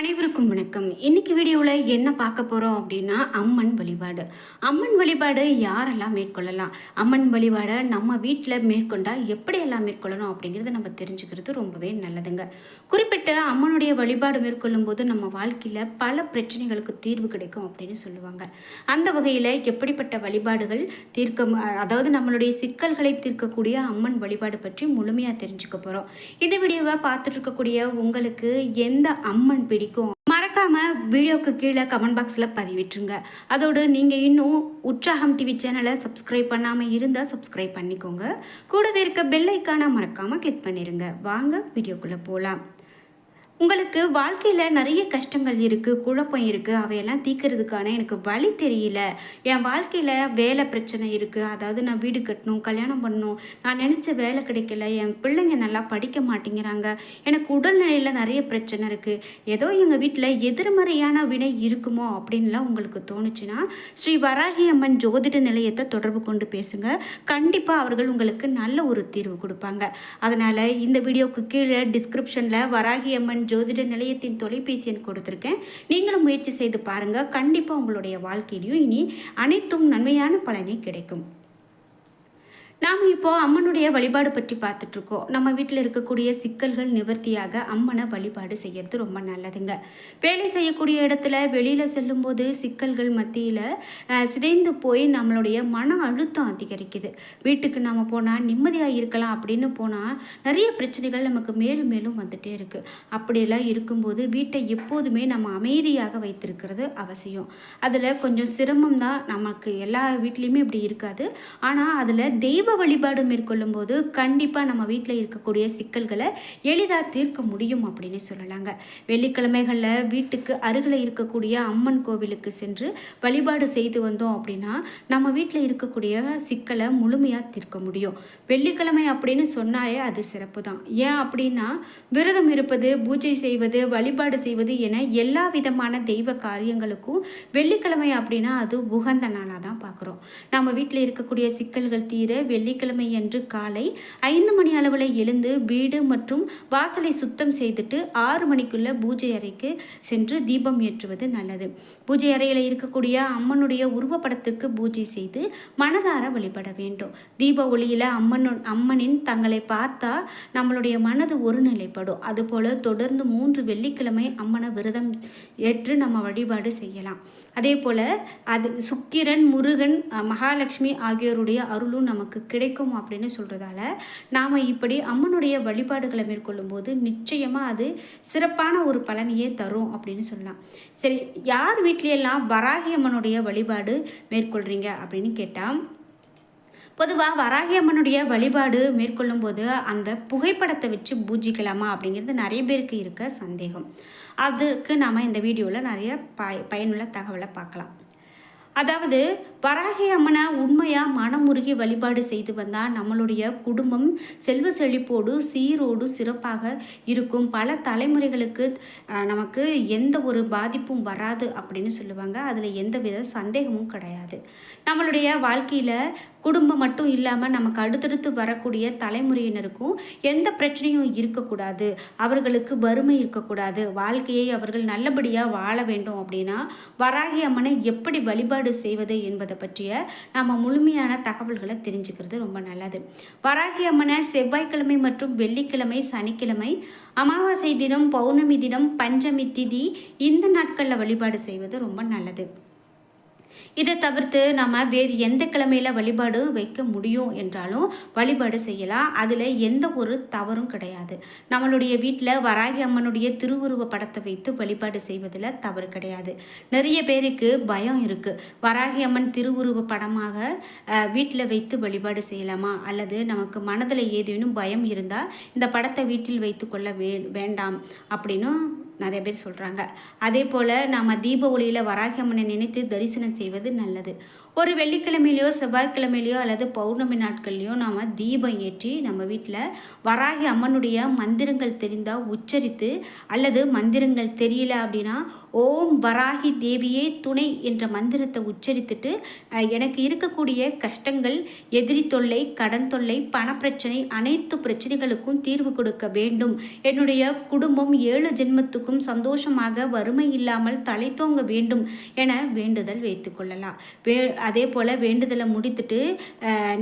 அனைவருக்கும் வணக்கம். இன்னைக்கு வீடியோவில் என்ன பார்க்க போகிறோம் அப்படின்னா அம்மன் வழிபாடு. அம்மன் வழிபாடு யாரெல்லாம் மேற்கொள்ளலாம்? அம்மன் வழிபாடை நம்ம வீட்டில் மேற்கொண்டால் எப்படியெல்லாம் மேற்கொள்ளணும் அப்படிங்கிறத நம்ம தெரிஞ்சுக்கிறது ரொம்பவே நல்லதுங்க. குறிப்பிட்ட அம்மனுடைய வழிபாடு மேற்கொள்ளும் போது நம்ம வாழ்க்கையில் பல பிரச்சனைகளுக்கு தீர்வு கிடைக்கும் அப்படின்னு சொல்லுவாங்க. அந்த வகையில் எப்படிப்பட்ட வழிபாடுகள் தீர்க்க அதாவது நம்மளுடைய சிக்கல்களை தீர்க்கக்கூடிய அம்மன் வழிபாடு பற்றி முழுமையாக தெரிஞ்சுக்க போகிறோம் இந்த வீடியோவை பார்த்துட்டு இருக்கக்கூடிய உங்களுக்கு எந்த அம்மன் பிடிக்கும்? மறக்காம வீடியோக்கு கீழே கமெண்ட் பாக்ஸில் பதிவிட்டுருங்க. அதோடு நீங்கள் இன்னும் உற்சாகம் டிவி சேனலை சப்ஸ்கிரைப் பண்ணாமல் இருந்தால் சப்ஸ்கிரைப் பண்ணிக்கோங்க. கூடவே இருக்க பெல் ஐக்கானை மறக்காமல் கிளிக் பண்ணிடுங்க வாங்க வீடியோக்குள்ளே போகலாம் உங்களுக்கு வாழ்க்கையில் நிறைய கஷ்டங்கள் இருக்குது குழப்பம் இருக்குது அவையெல்லாம் தீக்கிறதுக்கான எனக்கு வழி தெரியல. என் வாழ்க்கையில் வேலை பிரச்சனை இருக்குது அதாவது நான் வீடு கட்டணும் கல்யாணம் பண்ணணும். நான் நினச்ச வேலை கிடைக்கல. என் பிள்ளைங்க நல்லா படிக்க மாட்டேங்கிறாங்க. எனக்கு உடல்நிலையில் நிறைய பிரச்சனை இருக்குது ஏதோ எங்கள் வீட்டில் எதிர்மறையான வினை இருக்குமோ அப்படின்லாம் உங்களுக்கு தோணுச்சுன்னா ஸ்ரீ வராகி அம்மன் ஜோதிட நிலையத்தை தொடர்பு கொண்டு பேசுங்க. கண்டிப்பாக அவர்கள் உங்களுக்கு நல்ல ஒரு தீர்வு கொடுப்பாங்க. அதனால் இந்த வீடியோவுக்கு கீழே டிஸ்கிரிப்ஷனில் வராகி அம்மன் ஜோதிட நிலையத்தின் தொலைபேசி எண் கொடுத்துருக்கேன். நீங்களும் முயற்சி செய்து பாருங்கள் கண்டிப்பாக உங்களுடைய வாழ்க்கையிலையும் இனி அனைத்தும் நன்மையான பலனே கிடைக்கும். நாம் இப்போ அம்மனுடைய வழிபாடு பற்றி பார்த்துட்ருக்கோம். நம்ம வீட்டில் இருக்கக்கூடிய சிக்கல்கள் நிவர்த்தியாக அம்மனை வழிபாடு செய்யறது ரொம்ப நல்லதுங்க. வேலை செய்யக்கூடிய இடத்துல வெளியில் செல்லும்போது சிக்கல்கள் மத்தியில் சிதைந்து போய் நம்மளுடைய மன அழுத்தம் அதிகரிக்குது. வீட்டுக்கு நம்ம போனால் நிம்மதியாக இருக்கலாம் அப்படின்னு போனால் நிறைய பிரச்சனைகள் நமக்கு மேலும் மேலும் வந்துட்டே இருக்குது அப்படியெல்லாம் இருக்கும்போது வீட்டை எப்போதுமே நம்ம அமைதியாக வைத்திருக்கிறது அவசியம். அதில் கொஞ்சம் சிரமம் தான். நமக்கு எல்லா வீட்லேயுமே இப்படி இருக்காது. ஆனால் அதில் தெய்வ வழிபாடு மேற்கொள்ளும் போது கண்டிப்பாக நம்ம வீட்டில் இருக்கக்கூடிய சிக்கல்களை எளிதாக தீர்க்க முடியும் அப்படின்னு சொல்லலாங்க. வெள்ளிக்கிழமைகளில் வீட்டுக்கு அருகில் இருக்கக்கூடிய அம்மன் கோவிலுக்கு சென்று வழிபாடு செய்து வந்தோம் அப்படின்னா நம்ம வீட்டில் இருக்கக்கூடிய சிக்கலை முழுமையாக தீர்க்க முடியும். வெள்ளிக்கிழமை அப்படின்னு சொன்னாலே அது சிறப்பு தான் ஏன் அப்படின்னா விரதம் இருப்பது பூஜை செய்வது வழிபாடு செய்வது என எல்லா விதமான தெய்வ காரியங்களுக்கும் வெள்ளிக்கிழமை அப்படின்னா அது உகந்த நாளாக தான் பார்க்குறோம் நம்ம வீட்டில் இருக்கக்கூடிய சிக்கல்கள் தீர வெள்ளிக்கிழமை அன்று காலை ஐந்து மணி அளவில் எழுந்து வீடு மற்றும் வாசலை சுத்தம் செய்துட்டு ஆறு மணிக்குள்ள பூஜை அறைக்கு சென்று தீபம் ஏற்றுவது நல்லது. பூஜை அறையில் இருக்கக்கூடிய அம்மனுடைய உருவப்படத்துக்கு பூஜை செய்து மனதார வழிபட வேண்டும். தீப ஒளியில் அம்மனு அம்மனின் தங்களை பார்த்தா நம்மளுடைய மனது ஒருநிலைப்படும். அதுபோல் தொடர்ந்து மூன்று வெள்ளிக்கிழமை அம்மனை விரதம் ஏற்று நம்ம வழிபாடு செய்யலாம். அதே போல் அது சுக்கிரன் முருகன் மகாலட்சுமி ஆகியோருடைய அருளும் நமக்கு கிடைக்கும் அப்படின்னு சொல்கிறதால நாம் இப்படி அம்மனுடைய வழிபாடுகளை மேற்கொள்ளும் போது நிச்சயமாக அது சிறப்பான ஒரு பலனையே தரும் அப்படின்னு சொல்லலாம். சரி யார் வீட்லையெல்லாம் வராகி அம்மனுடைய வழிபாடு மேற்கொள்கிறீங்க அப்படின்னு கேட்டால் பொதுவாக வராகி அம்மனுடைய வழிபாடு மேற்கொள்ளும்போது அந்த புகைப்படத்தை வச்சு பூஜிக்கலாமா அப்படிங்கிறது நிறைய பேருக்கு இருக்க சந்தேகம். அதுக்கு நாம் இந்த வீடியோவில் நிறைய பய பயனுள்ள தகவலை பார்க்கலாம். அதாவது வராகி அம்மனை உண்மையாக மனமுருகி வழிபாடு செய்து வந்தால் நம்மளுடைய குடும்பம் செல்வ செழிப்போடு சீரோடு சிறப்பாக இருக்கும். பல தலைமுறைகளுக்கு நமக்கு எந்த ஒரு பாதிப்பும் வராது அப்படின்னு சொல்லுவாங்க. அதில் எந்த வித சந்தேகமும் கிடையாது. நம்மளுடைய வாழ்க்கையில் குடும்பம் மட்டும் இல்லாமல் நமக்கு அடுத்தடுத்து வரக்கூடிய தலைமுறையினருக்கும் எந்த பிரச்சனையும் இருக்கக்கூடாது. அவர்களுக்கு வறுமை இருக்கக்கூடாது. வாழ்க்கையை அவர்கள் நல்லபடியாக வாழ வேண்டும் அப்படின்னா வராகி அம்மனை எப்படி வழிபாடு செய்வது என்பதை பற்றிய நம்ம முழுமையான தகவல்களை தெரிஞ்சுக்கிறது ரொம்ப நல்லது. வராகி அம்மனை செவ்வாய்க்கிழமை மற்றும் வெள்ளிக்கிழமை சனிக்கிழமை அமாவாசை தினம் பௌர்ணமி தினம் பஞ்சமி திதி இந்த நாட்களில் வழிபாடு செய்வது ரொம்ப நல்லது. இதை தவிர்த்து நம்ம வேறு எந்த கிழமையில் வழிபாடு வைக்க முடியும் என்றாலும் வழிபாடு செய்யலாம். அதில் எந்த ஒரு தவறும் கிடையாது. நம்மளுடைய வீட்டில் வராகி அம்மனுடைய திருவுருவ படத்தை வைத்து வழிபாடு செய்வதில் தவறு கிடையாது. நிறைய பேருக்கு பயம் இருக்குது வராகி அம்மன் திருவுருவ படமாக வீட்டில் வைத்து வழிபாடு செய்யலாமா? அல்லது நமக்கு மனதில் ஏதேனும் பயம் இருந்தால் இந்த படத்தை வீட்டில் வைத்துக்கொள்ள வே வேண்டாம் அப்படின்னும் நிறைய பேர் சொல்கிறாங்க அதே போல் நாம் தீப ஒளியில் வராகியம்மனை நினைத்து தரிசனம் செய்வது நல்லது. ஒரு வெள்ளிக்கிழமையிலையோ செவ்வாய்க்கிழமையிலையோ அல்லது பௌர்ணமி நாட்கள்லையோ நாம் தீபம் ஏற்றி நம்ம வீட்டில் வராகி அம்மனுடைய மந்திரங்கள் தெரிந்தால் உச்சரித்து அல்லது மந்திரங்கள் தெரியல அப்படின்னா ஓம் வராகி தேவியே துணை என்ற மந்திரத்தை உச்சரித்துட்டு எனக்கு இருக்கக்கூடிய கஷ்டங்கள் எதிரி தொல்லை கடன் தொல்லை பணப்பிரச்சனை அனைத்து பிரச்சனைகளுக்கும் தீர்வு கொடுக்க வேண்டும். என்னுடைய குடும்பம் ஏழு ஜென்மத்துக்கும் சந்தோஷமாக வறுமை இல்லாமல் தலை தோங்க வேண்டும் என வேண்டுதல் வைத்துக்கொள்ளலாம் வே அதே போல் வேண்டுதலை முடித்துட்டு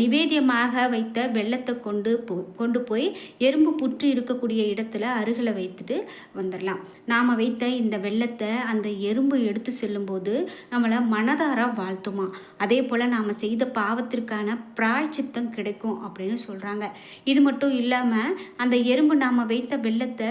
நிவேதியமாக வைத்த வெள்ளத்தை கொண்டு போ கொண்டு போய் எறும்பு புற்று இருக்கக்கூடிய இடத்துல அருகில் வைத்துட்டு வந்துடலாம் நாம் வைத்த இந்த வெள்ளத்தை அந்த எறும்பு எடுத்து செல்லும்போது நம்மளை மனதார வாழ்த்துமா? அதே போல் நாம் செய்த பாவத்திற்கான பிராய்ச்சித்தம் கிடைக்கும் அப்படின்னு சொல்கிறாங்க இது மட்டும் இல்லாமல் அந்த எறும்பு நாம் வைத்த வெள்ளத்தை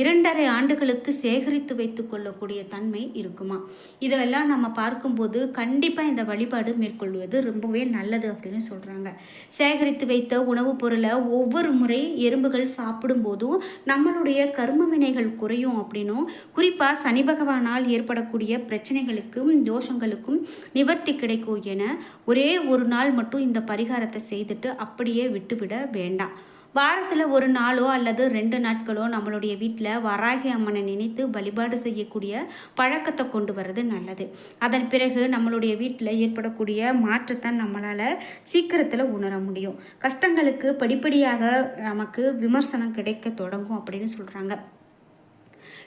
இரண்டரை ஆண்டுகளுக்கு சேகரித்து வைத்து கொள்ளக்கூடிய தன்மை இருக்குமா? இதெல்லாம் நம்ம பார்க்கும்போது கண்டிப்பாக இந்த வழி வழிபாடு மேற்கொள்வது ரொம்பவே நல்லது அப்படின்னு சொல்கிறாங்க சேகரித்து வைத்த உணவுப் பொருளை ஒவ்வொரு முறை எறும்புகள் சாப்பிடும்போதும் நம்மளுடைய கர்ம வினைகள் குறையும் அப்படின்னும் குறிப்பாக சனி பகவானால் ஏற்படக்கூடிய பிரச்சனைகளுக்கும் தோஷங்களுக்கும் நிவர்த்தி கிடைக்கும் என ஒரே ஒரு நாள் மட்டும் இந்த பரிகாரத்தை செய்துட்டு அப்படியே விட்டுவிட வேண்டாம். வாரத்தில் ஒரு நாளோ அல்லது ரெண்டு நாட்களோ நம்மளுடைய வீட்டில் வராகி அம்மனை நினைத்து வழிபாடு செய்யக்கூடிய பழக்கத்தை கொண்டு வர்றது நல்லது. அதன் பிறகு நம்மளுடைய வீட்டில் ஏற்படக்கூடிய மாற்றத்தை நம்மளால் சீக்கிரத்தில் உணர முடியும். கஷ்டங்களுக்கு படிப்படியாக நமக்கு விமர்சனம் கிடைக்க தொடங்கும் அப்படின்னு சொல்கிறாங்க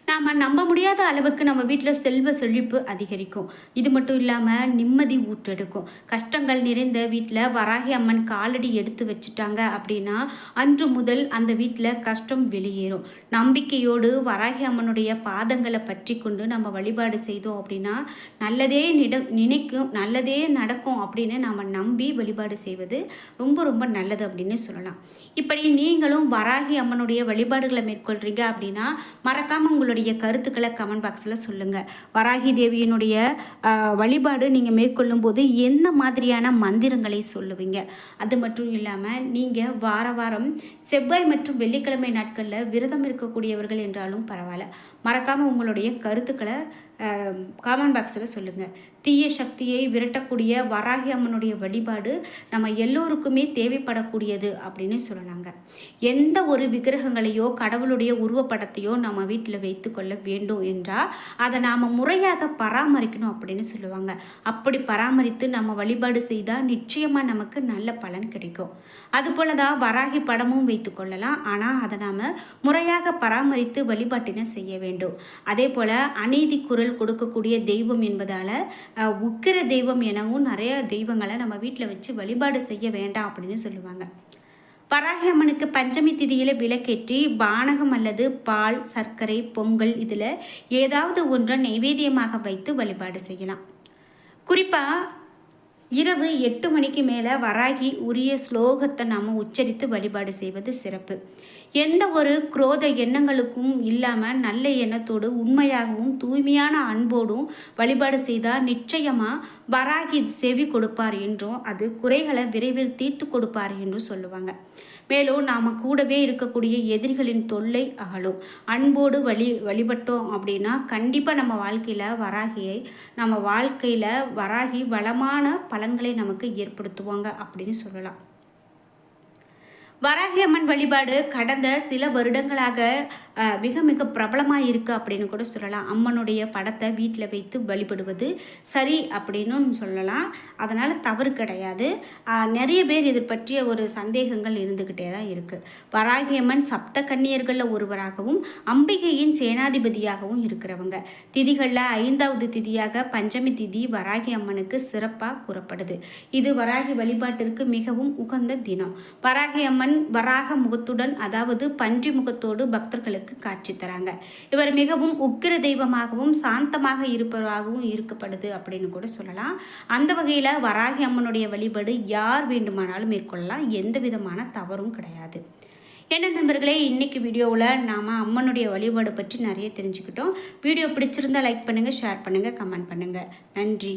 நாம் நம்ப முடியாத அளவுக்கு நம்ம வீட்டில் செல்வ செழிப்பு அதிகரிக்கும். இது மட்டும் இல்லாமல் நிம்மதி ஊற்றெடுக்கும். கஷ்டங்கள் நிறைந்த வீட்டில் வராகி அம்மன் காலடி எடுத்து வச்சுட்டாங்க அப்படின்னா அன்று முதல் அந்த வீட்டில் கஷ்டம் வெளியேறும். நம்பிக்கையோடு வராகி அம்மனுடைய பாதங்களை பற்றி கொண்டு நம்ம வழிபாடு செய்தோம் அப்படின்னா நல்லதே நிட நினைக்கும் நல்லதே நடக்கும் அப்படின்னு நாம் நம்பி வழிபாடு செய்வது ரொம்ப ரொம்ப நல்லது அப்படின்னு சொல்லலாம். இப்படி நீங்களும் வராகி அம்மனுடைய வழிபாடுகளை மேற்கொள்கிறீங்க அப்படின்னா மறக்காமல் உங்களுடைய கருத்துக்களை கமெண்ட் பாக்ஸில் சொல்லுங்கள் வராகி தேவியினுடைய வழிபாடு நீங்கள் மேற்கொள்ளும் போது எந்த மாதிரியான மந்திரங்களை சொல்லுவீங்க? அது மட்டும் இல்லாமல் நீங்கள் வார வாரம் செவ்வாய் மற்றும் வெள்ளிக்கிழமை நாட்களில் விரதம் இருக்கக்கூடியவர்கள் என்றாலும் பரவாயில்ல. மறக்காமல் உங்களுடைய கருத்துக்களை காமெண்ட் பாக்ஸில் சொல்லுங்கள் தீய சக்தியை விரட்டக்கூடிய வராகி அம்மனுடைய வழிபாடு நம்ம எல்லோருக்குமே தேவைப்படக்கூடியது அப்படின்னு சொல்லலாங்க. எந்த ஒரு விக்கிரகங்களையோ கடவுளுடைய உருவப்படத்தையோ நம்ம வீட்டில் வைத்து கொள்ள வேண்டும் என்றால் அதை நாம் முறையாக பராமரிக்கணும் அப்படின்னு சொல்லுவாங்க. அப்படி பராமரித்து நம்ம வழிபாடு செய்தால் நிச்சயமாக நமக்கு நல்ல பலன் கிடைக்கும். அதுபோல தான் வராகி படமும் வைத்துக்கொள்ளலாம் ஆனால் அதை நாம் முறையாக பராமரித்து வழிபாட்டினை செய்ய வேண்டும். அதே போல் அநீதி குரல் கொடுக்கக்கூடிய தெய்வம் என்பதால் உக்கிர தெய்வம் எனவும் நிறைய தெய்வங்களை நம்ம வீட்டில் வச்சு வழிபாடு செய்ய வேண்டாம் அப்படின்னு சொல்லுவாங்க. வராகி அம்மனுக்கு பஞ்சமி திதியில் விளக்கேற்றி பானகம் அல்லது பால் சர்க்கரை பொங்கல் இதில் ஏதாவது ஒன்றை நைவேத்தியமாக வைத்து வழிபாடு செய்யலாம். குறிப்பாக இரவு எட்டு மணிக்கு மேலே வராகி உரிய ஸ்லோகத்தை நாம் உச்சரித்து வழிபாடு செய்வது சிறப்பு. எந்த ஒரு குரோத எண்ணங்களுக்கும் இல்லாமல் நல்ல எண்ணத்தோடு உண்மையாகவும் தூய்மையான அன்போடும் வழிபாடு செய்தால் நிச்சயமாக வராகி செவி கொடுப்பார் என்றும் அது குறைகளை விரைவில் தீர்த்து கொடுப்பார் என்றும் சொல்லுவாங்க. மேலும் நாம் கூடவே இருக்கக்கூடிய எதிரிகளின் தொல்லை அகலும். அன்போடு வழி வழிபட்டோம் அப்படின்னா கண்டிப்பாக நம்ம வாழ்க்கையில் வராகியை நம்ம வாழ்க்கையில் வராகி வளமான பலன்களை நமக்கு ஏற்படுத்துவாங்க அப்படின்னு சொல்லலாம். வராகி அம்மன் வழிபாடு கடந்த சில வருடங்களாக மிக மிக பிரபலமாக இருக்குது அப்படின்னு கூட சொல்லலாம். அம்மனுடைய படத்தை வீட்டில் வைத்து வழிபடுவது சரி அப்படின்னு சொல்லலாம். அதனால் தவறு கிடையாது. நிறைய பேர் இது பற்றிய ஒரு சந்தேகங்கள் இருந்துக்கிட்டே தான் இருக்குது வராகி அம்மன் சப்த கன்னியர்களில் ஒருவராகவும் அம்பிகையின் சேனாதிபதியாகவும் இருக்கிறவங்க. திதிகளில் ஐந்தாவது திதியாக பஞ்சமி திதி வராகி அம்மனுக்கு சிறப்பாக கூறப்படுது. இது வராகி வழிபாட்டிற்கு மிகவும் உகந்த தினம். வராகி அம்மன் வராக முகத்துடன் அதாவது பன்றி முகத்தோடு பக்தர்களுக்கு காட்சி தராங்க. இவர் மிகவும் உக்கிர தெய்வமாகவும் சாந்தமாக இருப்பவராகவும் இருக்கப்படுது அப்படின்னு கூட சொல்லலாம். அந்த வகையில் வராகி அம்மனுடைய வழிபாடு யார் வேண்டுமானாலும் மேற்கொள்ளலாம். எந்த விதமான தவறும் கிடையாது. என்ன நண்பர்களே இன்றைக்கி வீடியோவில் நாம் அம்மனுடைய வழிபாடு பற்றி நிறைய தெரிஞ்சுக்கிட்டோம். வீடியோ பிடிச்சிருந்தா லைக் பண்ணுங்கள் ஷேர் பண்ணுங்கள் கமெண்ட் பண்ணுங்கள் நன்றி.